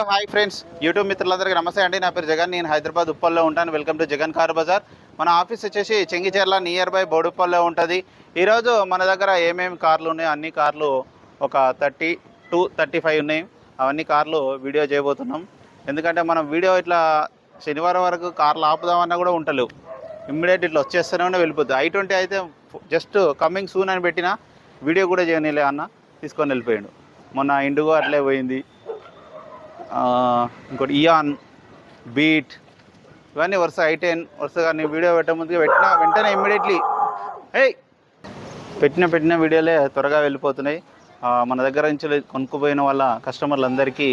Hello hi friends YouTube మిత్రులందరికీ నమస్తే అండి. నా పేరు జగన్ నేను హైదరాబాద్ ఉప్పల్లో ఉంటాను. Welcome to Jagan car bazaar. మన ఆఫీస్ వచ్చేసి చెంగిచెర్ల నియర్ బై బోడుప్పల్లో ఉంటుంది. ఈరోజు మన దగ్గర ఏమేమి కార్లు ఉన్నాయో? అన్ని కార్లు ఒక థర్టీ టు థర్టీ ఫైవ్ ఉన్నాయి. అవన్నీ కార్లు వీడియో చేయబోతున్నాం. ఎందుకంటే మనం వీడియో ఇట్లా శనివారం వరకు కార్లు ఆపుదామన్నా కూడా ఉంటలేవు ఇమ్మీడియట్ ఇట్లా వచ్చేస్తూనే వెళ్ళిపోతుంది ఐ ట్వంటీ అయితే జస్ట్ కమింగ్ సూన్ అని పెట్టిన వీడియో కూడా చేయనిలే అన్న తీసుకొని వెళ్ళిపోయాడు. మొన్న ఇండుగో అట్లే పోయింది. ఇంకోటి ఇయాన్ బీట్ ఇవన్నీ వరుస ఐ టెన్ వరుసగా నేను వీడియో పెట్టే ముందుగా పెట్టిన వెంటనే ఇమ్మీడియట్లీ హే పెట్టిన పెట్టిన వీడియోలే త్వరగా వెళ్ళిపోతున్నాయి. మన దగ్గర నుంచి కొనుక్కుపోయిన వాళ్ళ కస్టమర్లందరికీ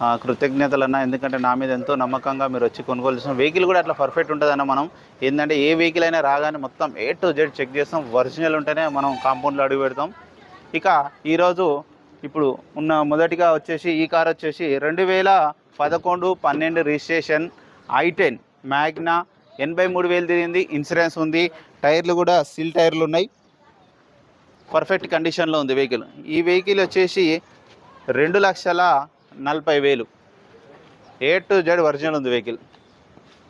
ఆ, కృతజ్ఞతలు అన్న ఎందుకంటే నా మీద ఎంతో నమ్మకంగా మీరు వచ్చి కొనుగోలు చేసిన వెహికల్ కూడా అట్లా పర్ఫెక్ట్ ఉంటుందన్న మనం. ఏంటంటే ఏ వెహికల్ అయినా రాగానే మొత్తం ఏ టు జెడ్ చెక్ చేస్తాం. ఒరిజినల్ ఉంటేనే మనం కాంపౌండ్లో అడుగు పెడతాం. ఇక ఈరోజు ఇప్పుడు ఉన్న మొదటిగా వచ్చేసి ఈ కార్ వచ్చేసి రెండు వేల పదకొండు పన్నెండు రిజిస్ట్రేషన్ ఐ టెన్ మ్యాగ్నా ఎనభై మూడు వేలు తిరిగింది ఇన్సూరెన్స్ ఉంది టైర్లు కూడా సిల్ టైర్లు ఉన్నాయి. పర్ఫెక్ట్ కండిషన్లో ఉంది వెహికల్. ఈ వెహికల్ వచ్చేసి రెండు లక్షల నలభై వేలు. ఏ టు జెడ్ ఒరిజినల్ ఉంది వెహికల్.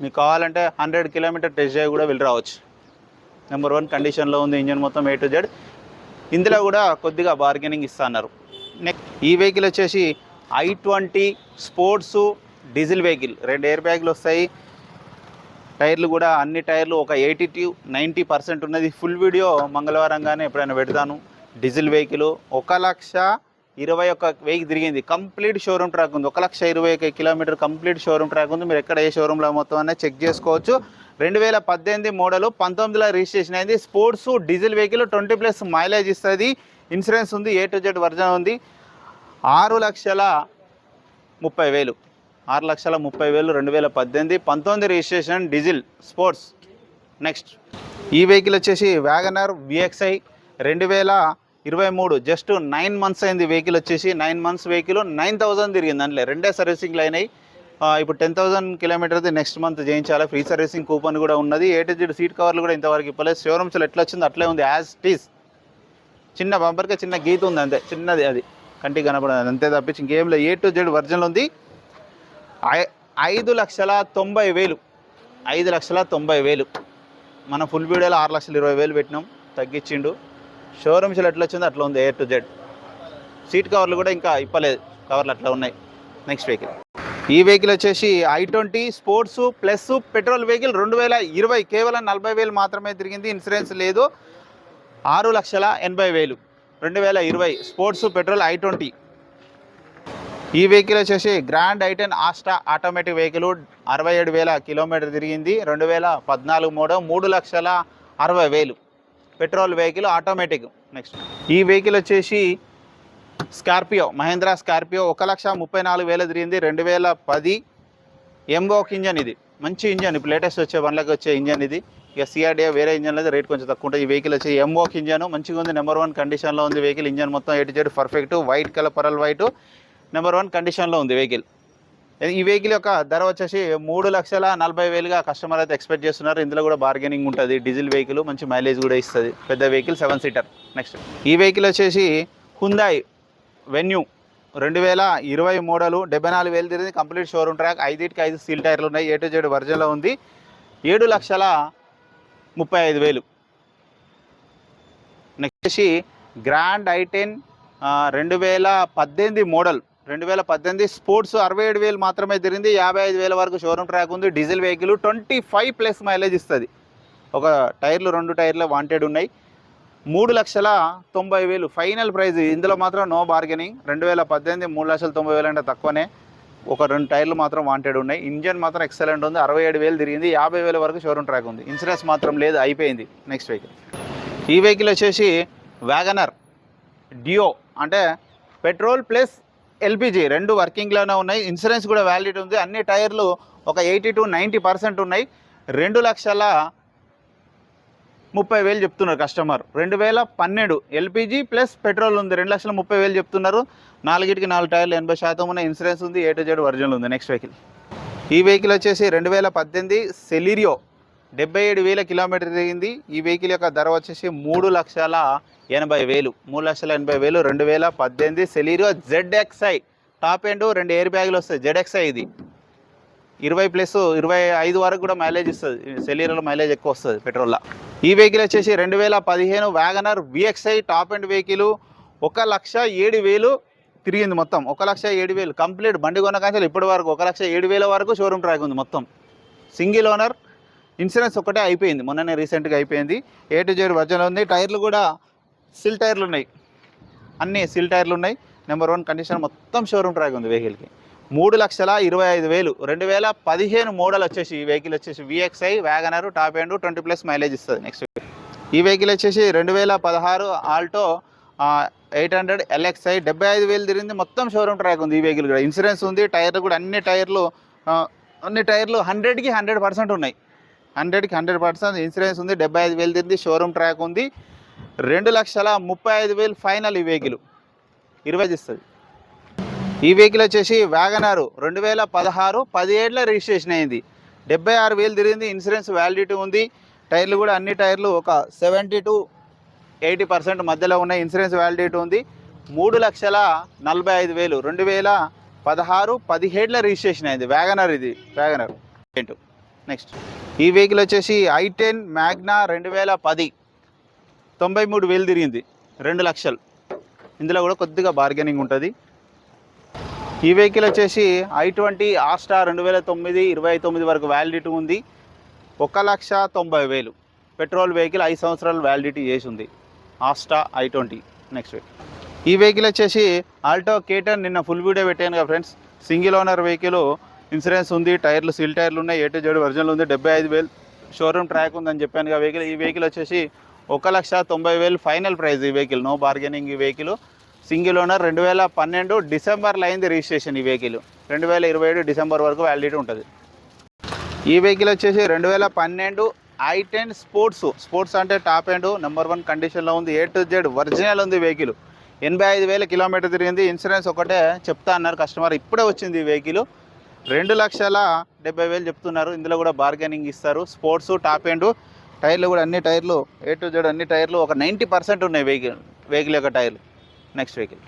మీకు కావాలంటే హండ్రెడ్ కిలోమీటర్ టెస్ట్ డ్రైవ్ కూడా వెళ్ళి రావచ్చు. నెంబర్ వన్ కండిషన్లో ఉంది ఇంజన్ మొత్తం ఏ టు జెడ్. ఇందులో కూడా కొద్దిగా బార్గెనింగ్ ఇస్తా అన్నారు. నెక్స్ట్ ఈ వెహికల్ వచ్చేసి I twenty sports diesel vehicle రెండు ఎయిర్ బ్యాగులు వస్తాయి. టైర్లు కూడా అన్ని టైర్లు ఒక ఎయిటీ టు నైంటీ పర్సెంట్ ఉన్నది. ఫుల్ వీడియో మంగళవారంగానే ఎప్పుడైనా పెడతాను. డీజిల్ వెహికల్ ఒక లక్ష ఇరవై ఒక్క వెయ్యి తిరిగింది. కంప్లీట్ షోరూమ్ ట్రాక్ ఉంది. ఒక లక్ష ఇరవై ఒక కిలోమీటర్ కంప్లీట్ షోరూమ్ ట్రాక్ ఉంది. మీరు ఎక్కడ ఏ షోరూంలో మొత్తం అనేది చెక్ చేసుకోవచ్చు. రెండు వేల పద్దెనిమిది మోడల్ పంతొమ్మిదిలో రిజిస్ట్రేషన్ అయింది. Sports diesel vehicle twenty plus mileage ఇస్తుంది. ఇన్సూరెన్స్ ఉంది ఏ టు జెడ్ వర్జన్ ఉంది. ఆరు లక్షల ముప్పై వేలు. ఆరు లక్షల ముప్పై వేలు రెండు వేల పద్దెనిమిది. పంతొమ్మిది రిజిస్ట్రేషన్ డీజిల్ స్పోర్ట్స్. నెక్స్ట్ ఈ వెహికల్ వచ్చేసి వ్యాగనర్ విఎక్స్ఐ రెండు వేల ఇరవై మూడు. జస్ట్ నైన్ మంత్స్ అయింది వెహికల్ వచ్చేసి. Nine months vehicle nine thousand తిరిగింది అందులో. రెండే సర్వీసింగ్లు అయినాయి. ఇప్పుడు టెన్ థౌసండ్ కిలోమీటర్ది నెక్స్ట్ మంత్ చేయించాలి. ఫ్రీ సర్వీసింగ్ కూపన్ కూడా ఉన్నది. ఏటీజీ సీట్ కవర్లు కూడా ఇంతవరకు ఇవ్వలేదు. షోరూమ్స్లో ఎట్లా వచ్చింది అట్లే ఉంది. యాజ్ టీస్ చిన్న బంపర్కే చిన్న గీత ఉంది అంతే. చిన్నది అది. కంటికి కనపడదు. అంతే తప్పించి ఇంకేం లేదు. ఏ టు జెడ్ వర్జన్ ఉంది. ఐ- ఐదు లక్షల తొంభై వేలు. ఐదు లక్షల తొంభై వేలు. మనం ఫుల్ వీడియోలో ఆరు లక్షల ఇరవై వేలు పెట్టినాం. తగ్గించిండు. షోరూమ్స్లో ఎట్లా వచ్చిందో అట్లా ఉంది. ఏ టు జెడ్ సీట్ కవర్లు కూడా ఇంకా ఇప్పలేదు. కవర్లు అట్లా ఉన్నాయి. నెక్స్ట్ వెహికల్ ఈ వెహికల్ వచ్చేసి i twenty sports plus petrol vehicle రెండు వేల ఇరవై కేవలం నలభై వేలు మాత్రమే తిరిగింది. ఇన్సూరెన్స్ లేదు. ఆరు లక్షల ఎనభై వేలు రెండు వేల ఇరవై స్పోర్ట్స్ పెట్రోల్ ఐ ట్వంటీ. ఈ వెహికల్ వచ్చేసి grand i ten Asta automatic vehicle అరవై ఏడు వేల కిలోమీటర్ తిరిగింది రెండు వేల పద్నాలుగు మోడల్ మూడు లక్షల అరవై వేలు. Petrol vehicle automatic. నెక్స్ట్ ఈ వెహికల్ వచ్చేసి స్కార్పియో మహేంద్ర స్కార్పియో ఒక లక్ష ముప్పై నాలుగు వేలు తిరిగింది రెండు వేల పది ఎంబోక్ ఇంజన్ ఇది. మంచి ఇంజన్ ఇప్పుడు లేటెస్ట్ వచ్చే వన్లకు వచ్చే ఇంజన్ ఇది. ఇక సిఆర్డిఏ వేరే ఇంజన్లో అయితే రేట్ కొంచెం తక్కువ ఉంటుంది ఈ వెహికల్ వచ్చి ఎంఓక్ ఇంజన్ మంచిగా ఉంది. నెంబర్ వన్ కండిషన్లో ఉంది వెహికల్ ఇంజన్ మొత్తం A to Z perfect white colour pearl white number one కండిషన్లో ఉంది వెహికల్ ఈ వెహికల్ యొక్క ధర వచ్చేసి మూడు లక్షల నలభై వేలుగా కస్టమర్ అయితే ఎక్స్పెక్ట్ చేస్తున్నారు. ఇందులో కూడా బార్గెనింగ్ ఉంటుంది. డీజిల్ వెహికల్ మంచి మైలేజ్ కూడా ఇస్తుంది. పెద్ద వెహికల్ సెవెన్ సీటర్ నెక్స్ట్ ఈ వెహికల్ వచ్చేసి హుందాయ్ వెన్యూ రెండు వేల ఇరవై మోడలు డెబ్బై నాలుగు వేలు తిరిగింది. కంప్లీట్ షోరూమ్ ట్రాక్ ఐదుకి ఐదు సీల్ టైర్లు ఉన్నాయి. ఏ టు జెడ్ వర్జన్లో ఉంది. ఏడు లక్షల ముప్పై ఐదు వేలు. నెక్స్ట్ వచ్చి గ్రాండ్ ఐటెన్ రెండు వేల పద్దెనిమిది మోడల్. రెండు వేల పద్దెనిమిది స్పోర్ట్స్ అరవై ఏడు వేలు మాత్రమే తిరిగింది. యాభై ఐదు వేల వరకు షోరూమ్ ట్రాక్ ఉంది. Diesel vehicle twenty five plus mileage ఇస్తుంది. ఒక టైర్లు రెండు టైర్లు వాంటెడ్ ఉన్నాయి. మూడు లక్షల తొంభై వేలు. ఫైనల్ ప్రైజ్ ఇందులో మాత్రం నో బార్గెనింగ్ రెండు వేల పద్దెనిమిది మూడు లక్షల తొంభై వేలు అంటే తక్కువనే. ఒక రెండు టైర్లు మాత్రం వాంటెడ్ ఉన్నాయి. ఇంజన్ మాత్రం ఎక్సలెంట్ ఉంది. అరవై ఏడు వేలు తిరిగింది. యాభై వేల వరకు షోరూమ్ ట్రాక్ ఉంది. ఇన్సూరెన్స్ మాత్రం లేదు. అయిపోయింది. నెక్స్ట్ వెహికల్ ఈ వెహికల్ వచ్చేసి వ్యాగనర్ డియో అంటే పెట్రోల్ ప్లస్ ఎల్పిజి రెండు వర్కింగ్లోనే ఉన్నాయి. ఇన్సూరెన్స్ కూడా వ్యాలిడ్ ఉంది. అన్ని టైర్లు ఒక ఎయిటీ టు నైంటీ పర్సెంట్ ఉన్నాయి. రెండు లక్షల ముప్పై వేలు చెప్తున్నారు కస్టమర్. రెండు వేల పన్నెండు ఎల్పిజి ప్లస్ పెట్రోల్ ఉంది. రెండు లక్షల ముప్పై వేలు చెప్తున్నారు. నాలుగిటికి నాలుగు టైర్లు ఎనభై శాతం ఉన్న ఇన్సూరెన్స్ ఉంది. ఏ టు జెడ్ ఒరిజినల్ ఉంది. నెక్స్ట్ వెహికల్ ఈ వెహికల్ వచ్చేసి రెండు వేల పద్దెనిమిది సెలీరియో డెబ్బై ఏడు వేల కిలోమీటర్ తిరిగింది. ఈ వెహికల్ యొక్క ధర వచ్చేసి మూడు లక్షల ఎనభై వేలు. మూడు లక్షల ఎనభై వేలు. రెండు వేల పద్దెనిమిది సెలీరియో జెడ్ఎక్స్ఐ టాప్ ఎండ్ రెండు ఎయిర్ బ్యాగులు వస్తాయి. జెడ్ఎక్స్ఐ ఇది. ఇరవై ప్లస్ ఇరవై ఐదు వరకు కూడా మైలేజ్ ఇస్తుంది. సెలీరలో మైలేజ్ ఎక్కువ వస్తుంది పెట్రోల్లో. ఈ వెహికల్ వచ్చేసి రెండు వేల పదిహేను Wagon R VXI top end vehicle ఒక లక్ష ఏడు వేలు తిరిగింది మొత్తం. ఒక లక్ష ఏడు వేలు. కంప్లీట్ బండి కొన్న ఇప్పటి వరకు ఒక లక్ష ఏడు వేల వరకు షోరూమ్ ట్రాక్ ఉంది మొత్తం. సింగిల్ ఓనర్ ఇన్సూరెన్స్ ఒకటే అయిపోయింది. మొన్ననే రీసెంట్గా అయిపోయింది. ఏ టు జెడ్ వర్జన్ ఉంది టైర్లు కూడా సిల్ టైర్లు ఉన్నాయి. అన్నీ సిల్ టైర్లు ఉన్నాయి. నెంబర్ వన్ కండిషన్ మొత్తం షోరూమ్ ట్రాక్ ఉంది వెహికల్కి మూడు లక్షల ఇరవై ఐదు వేలు. రెండు వేల పదిహేను మోడల్ వచ్చేసి ఈ వెహికల్ వచ్చేసి VXI Wagon R top end twenty plus mileage ఇస్తుంది నెక్స్ట్ ఈ వెహికల్ వచ్చేసి రెండు వేల పదహారు ఆల్టో ఎయిట్ హండ్రెడ్ ఎల్ఎక్స్ఐ డెబ్బై ఐదు వేలు తిరిగింది. మొత్తం షోరూమ్ ట్రాక్ ఉంది ఈ వెహికల్ కూడా. ఇన్సూరెన్స్ ఉంది టైర్లు కూడా అన్ని టైర్లు అన్ని టైర్లు హండ్రెడ్కి హండ్రెడ్ పర్సెంట్ ఉన్నాయి. హండ్రెడ్కి హండ్రెడ్ పర్సెంట్ ఇన్సూరెన్స్ ఉంది డెబ్బై ఐదు వేలు తిరిగింది షోరూమ్ ట్రాక్ ఉంది. రెండు లక్షల ముప్పై ఐదు వేలు ఫైనల్ ఈ వెహికల్ ఇరవై ఇస్తుంది. ఈ వెహికల్ వచ్చేసి వ్యాగనారు రెండు వేల పదహారు పదిహేడులో రిజిస్ట్రేషన్ అయింది. డెబ్బై ఆరు వేలు తిరిగింది ఇన్సూరెన్స్ వ్యాలిడిటీ ఉంది. టైర్లు కూడా అన్ని టైర్లు ఒక సెవెంటీ టు ఎయిటీ పర్సెంట్ మధ్యలో ఉన్నాయి ఇన్సూరెన్స్ వ్యాలిడిటీ ఉంది. మూడు లక్షల నలభై ఐదు వేలు రెండు వేల పదహారు పదిహేడులో రిజిస్ట్రేషన్ అయింది. వ్యాగనర్ ఇది వ్యాగనర్ ఏంటు? నెక్స్ట్ ఈ వెహికల్ వచ్చేసి ఐ టెన్ మ్యాగ్నా రెండు వేల పది తొంభై మూడు వేలు తిరిగింది రెండు లక్షలు. ఇందులో కూడా కొద్దిగా బార్గెనింగ్ ఉంటుంది. ఈ వెహికల్ వచ్చేసి ఐ ట్వంటీ ఆస్టా రెండు వేల తొమ్మిది ఇరవై తొమ్మిది వరకు వ్యాలిడిటీ ఉంది. ఒక లక్ష తొంభై వేలు పెట్రోల్ వెహికల్ ఐదు సంవత్సరాలు వ్యాలిడిటీ చేసి ఉంది Asta i twenty next vehicle ఈ వెహికల్ వచ్చేసి ఆల్టో కేటన్ నిన్న ఫుల్ వీడియో పెట్టాను కదా friends single owner vehicle insurance ఉంది టైర్లు సీల్ టైర్లు ఉన్నాయి ఏ టు జెడ్ ఒరిజినల్ ఉంది డెబ్బై ఐదు వేలు షోరూమ్ ట్రాక్ ఉందని చెప్పాను కదా వెహికల్ ఈ వెహికల్ వచ్చేసి ఒక లక్ష తొంభై వేలు ఫైనల్ ప్రైస్ ఈ వెహికల్ నో బార్గెనింగ్ ఈ వెహికల్ సింగిల్ ఓనర్ రెండు వేల పన్నెండు డిసెంబర్లో అయింది రిజిస్ట్రేషన్ ఈ వెహికల్. రెండు వేల ఇరవై ఏడు డిసెంబర్ వరకు వ్యాలిడిటీ ఉంటుంది. ఈ వెహికల్ వచ్చేసి రెండు వేల పన్నెండు ఐ టెన్ స్పోర్ట్స్. స్పోర్ట్స్ అంటే టాప్ ఎండ్ నెంబర్ వన్ కండిషన్లో ఉంది ఏ టు జెడ్ ఒరిజినల్ ఉంది వెహికల్. ఎనభై ఐదు వేల కిలోమీటర్ తిరిగింది. ఇన్సూరెన్స్ ఒకటే చెప్తా అన్నారు కస్టమర్. ఇప్పుడే వచ్చింది ఈ వెహికల్. రెండు లక్షల డెబ్బై వేలు చెప్తున్నారు. ఇందులో కూడా బార్గెనింగ్ ఇస్తారు. స్పోర్ట్స్ టాప్ ఎండ్ టైర్లు కూడా అన్ని టైర్లు ఏ టు జెడ్ అన్ని టైర్లు ఒక నైంటీ పర్సెంట్ ఉన్నాయి వెహికల్ వెహికల్ యొక్క టైర్లు. Next vehicle.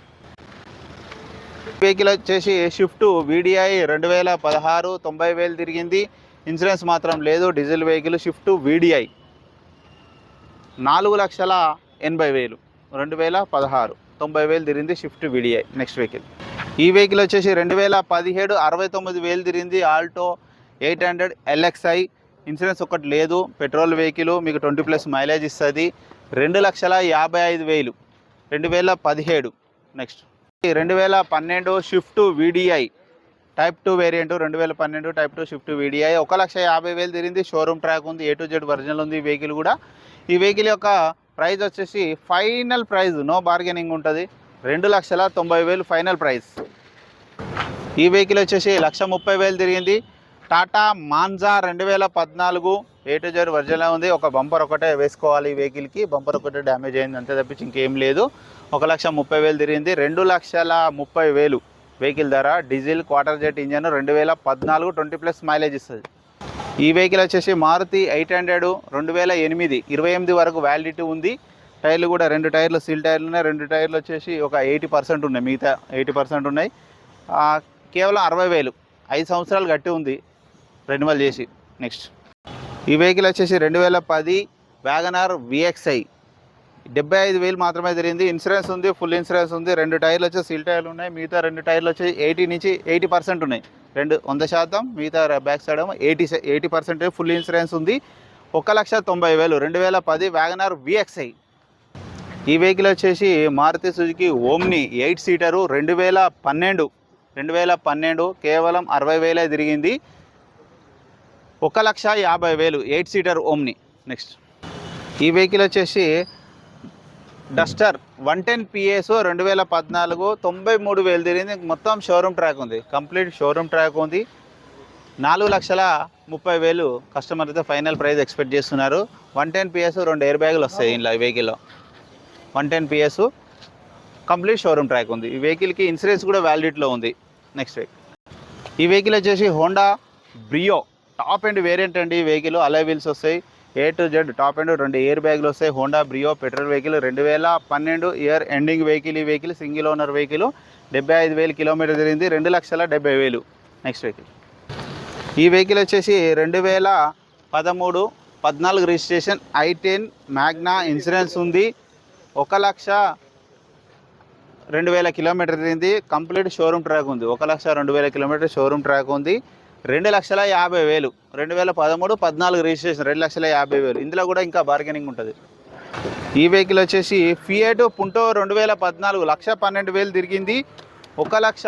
వెహికల్ వచ్చేసి షిఫ్ట్ వీడిఐ రెండు వేల పదహారు తొంభై వేలు తిరిగింది. ఇన్సూరెన్స్ మాత్రం లేదు డీజిల్ వెహికల్ షిఫ్ట్ వీడిఐ నాలుగు లక్షల ఎనభై వేలు రెండు వేల పదహారు తొంభై వేలు తిరిగింది షిఫ్ట్ వీడిఐ నెక్స్ట్ వెహికల్. ఈ వెహికల్ వచ్చేసి రెండు వేల పదిహేడు అరవై తొమ్మిది వేలు తిరిగింది. Alto eight hundred LXI insurance ఒకటి లేదు. పెట్రోల్ వెహికల్ మీకు ట్వంటీ ప్లస్ మైలేజ్ ఇస్తుంది. రెండు లక్షల యాభై ఐదు వేలు రెండు వేల పదిహేడు. నెక్స్ట్ రెండు వేల పన్నెండు Swift VDI type two variant రెండు వేల పన్నెండు టైప్ టూ షిఫ్ట్ వీడిఐ ఒక లక్ష యాభై వేలు తిరిగింది. షోరూమ్ ట్రాక్ ఉంది. ఏ టు జెడ్ వర్జనల్ ఉంది ఈ వెహికల్ కూడా. ఈ వెహికల్ యొక్క ప్రైస్ వచ్చేసి ఫైనల్ ప్రైస్ నో బార్గెనింగ్ ఉంటుంది. రెండు లక్షల తొంభై వేలు ఫైనల్ ప్రైస్ ఈ వెహికల్ వచ్చేసి లక్ష ముప్పై వేలు తిరిగింది. టాటా మాన్జా రెండు వేల పద్నాలుగు ఏ వర్జన్లో జెడ్ ఉంది. ఒక బంపర్ ఒకటే వేసుకోవాలి వెహికల్కి బంపర్ ఒకటే డ్యామేజ్ అయింది. అంతే తప్పించి ఇంకేం లేదు. ఒక లక్ష ముప్పై వేలు తిరిగింది. రెండు లక్షల ముప్పై వేలు వెహికల్ ధర. డీజిల్ క్వార్టర్ జెట్ ఇంజన్ రెండు వేల పద్నాలుగు ట్వంటీ ప్లస్ మైలేజ్ ఇస్తుంది. ఈ వెహికల్ వచ్చేసి మారుతి ఎయిట్ హండ్రెడ్ రెండు వేల ఎనిమిది ఇరవై ఎనిమిది వరకు వ్యాలిడిటీ ఉంది. టైర్లు కూడా రెండు టైర్లు సీల్ టైర్లు ఉన్నాయి. రెండు టైర్లు వచ్చేసి ఒక ఎయిటీ పర్సెంట్ ఉన్నాయి. మిగతా ఎయిటీ పర్సెంట్ ఉన్నాయి. కేవలం అరవై వేలు. ఐదు సంవత్సరాలు గట్టి ఉంది. రెన్యువల్ చేసి నెక్స్ట్ ఈ వెహికల్ వచ్చేసి రెండు వేల పది వ్యాగనార్ విఎక్స్ఐ డెబ్బై ఐదు వేలు మాత్రమే తిరిగింది ఇన్సూరెన్స్ ఉంది ఫుల్ ఇన్సూరెన్స్ ఉంది. రెండు టైర్లు వచ్చి సీల్ టైర్లు ఉన్నాయి. మిగతా రెండు టైర్లు వచ్చి ఎయిటీ నుంచి ఎయిటీ పర్సెంట్ ఉన్నాయి. రెండు వంద శాతం మిగతా బ్యాక్ సైడ్ ఏమో eighty eighty percent full insurance ఉంది. ఒక లక్ష తొంభై వేలు రెండు వేల పది వ్యాగనార్ విఎక్స్ఐ ఈ వెహికల్ వచ్చేసి Maruti Suzuki Omni eight seater రెండు వేల పన్నెండు రెండు వేల పన్నెండు కేవలం అరవై వేలే తిరిగింది. ఒక లక్ష యాభై వేలు ఎయిట్ సీటర్ ఓమ్ని. నెక్స్ట్ ఈ వెహికల్ వచ్చేసి డస్టర్ వన్ టెన్ పిఎస్ రెండు వేల పద్నాలుగు తొంభై మూడు వేలు తిరిగింది. మొత్తం షోరూమ్ ట్రాక్ ఉంది. కంప్లీట్ షోరూమ్ ట్రాక్ ఉంది. నాలుగు లక్షల ముప్పై వేలు కస్టమర్ అయితే ఫైనల్ ప్రైస్ ఎక్స్పెక్ట్ చేస్తున్నారు. వన్ టెన్ పిఎస్ రెండు ఎయిర్ బ్యాగులు వస్తాయి ఇంట్లో ఈ వెహికల్లో. One ten PS complete showroom track ఉంది. ఈ వెహికల్కి ఇన్సూరెన్స్ కూడా వ్యాలిడిటీలో ఉంది. నెక్స్ట్ వెహికల్ ఈ వెహికల్ వచ్చేసి Honda Brio top end variant అండి వెహికల్ అలై వీల్స్ వస్తాయి. A to Z top end రెండు ఎయిర్ బ్యాగులు వస్తాయి. హోండా బ్రియో పెట్రోల్ వెహికల్ రెండు వేల పన్నెండు ఇయర్ ఎండింగ్ వెహికల్ ఈ వెహికల్ సింగిల్ ఓనర్ వెహికల్ డెబ్బై ఐదు వేలు కిలోమీటర్ జరిగింది. రెండు లక్షల డెబ్బై వేలు. నెక్స్ట్ వెహికల్ ఈ వెహికల్ వచ్చేసి రెండు వేల పదమూడు పద్నాలుగు registration i ten Magna insurance ఉంది. ఒక లక్ష రెండు వేల కిలోమీటర్ తిరిగింది కంప్లీట్ షోరూమ్ ట్రాక్ ఉంది. ఒక లక్ష రెండు వేల కిలోమీటర్ షోరూమ్ ట్రాక్ ఉంది. రెండు లక్షల యాభై వేలు. రెండు వేల పదమూడు పద్నాలుగు రిజిస్ట్రేషన్ రెండు లక్షల యాభై వేలు. ఇందులో కూడా ఇంకా బార్గెనింగ్ ఉంటుంది. ఈ వెహికల్ వచ్చేసి ఫియేట్ పుంటో రెండు వేల పద్నాలుగు లక్ష పన్నెండు వేలు తిరిగింది. ఒక లక్ష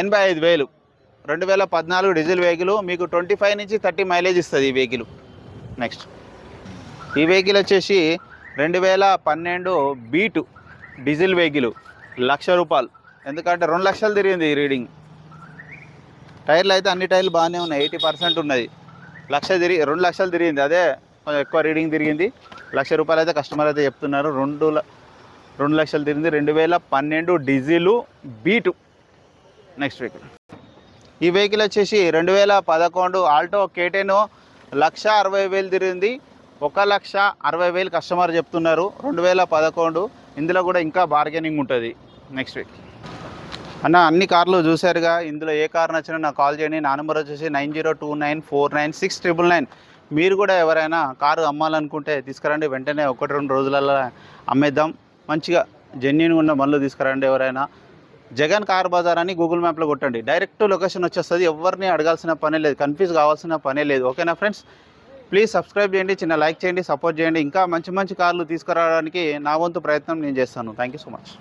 ఎనభై ఐదు వేలు. రెండు వేల పద్నాలుగు డీజిల్ వెహికల్ మీకు ట్వంటీ ఫైవ్ నుంచి థర్టీ మైలేజ్ ఇస్తుంది ఈ వెహికల్ నెక్స్ట్ ఈ వెహికల్ వచ్చేసి రెండు వేల పన్నెండు బీటు డీజిల్ వెహికల్ లక్ష రూపాయలు. ఎందుకంటే రెండు లక్షలు తిరిగింది ఈ రీడింగ్ టైర్లు అయితే అన్ని టైర్లు బాగానే ఉన్నాయి ఎయిటీ పర్సెంట్ ఉన్నది. లక్ష తిరిగి రెండు లక్షలు తిరిగింది అదే కొంచెం ఎక్కువ రీడింగ్ తిరిగింది. లక్ష రూపాయలు అయితే కస్టమర్ అయితే చెప్తున్నారు రెండు రెండు లక్షలు తిరిగింది రెండు వేల పన్నెండు డీజిలు బీటు నెక్స్ట్ వెహికల్ ఈ వెహికల్ వచ్చేసి రెండు వేల పదకొండు ఆల్టో కేటెన్ లక్ష అరవై వేలు తిరిగింది. ఒక లక్ష అరవై వేలు కస్టమర్ చెప్తున్నారు రెండు వేల పదకొండు. ఇందులో కూడా ఇంకా బార్గెనింగ్ ఉంటుంది నెక్స్ట్ వీక్ అన్న అన్ని కార్లు చూశారుగా. ఇందులో ఏ కార్ నచ్చినా నాకు కాల్ చేయండి. నా నెంబర్ వచ్చేసి nine zero two nine four nine six triple nine. మీరు కూడా ఎవరైనా కారు అమ్మాలనుకుంటే తీసుకురండి. వెంటనే ఒకటి రెండు రోజులలో అమ్మేద్దాం. మంచిగా జెన్యున్గా ఉన్న బండ్లు తీసుకురండి ఎవరైనా. జగన్ కార్ బజార్ అని గూగుల్ మ్యాప్లో కొట్టండి. డైరెక్ట్ లొకేషన్ వచ్చేస్తుంది. ఎవరిని అడగాల్సిన పనే లేదు. కన్ఫ్యూజ్ కావాల్సిన పనే లేదు. ఓకేనా ఫ్రెండ్స్ ప్లీజ్ సబ్స్క్రైబ్ చేయండి. చిన్న లైక్ చేయండి. సపోర్ట్ చేయండి. ఇంకా మంచి మంచి కార్లు తీసుకురావడానికి నా వంతు ప్రయత్నం నేను చేస్తాను. Thank you so much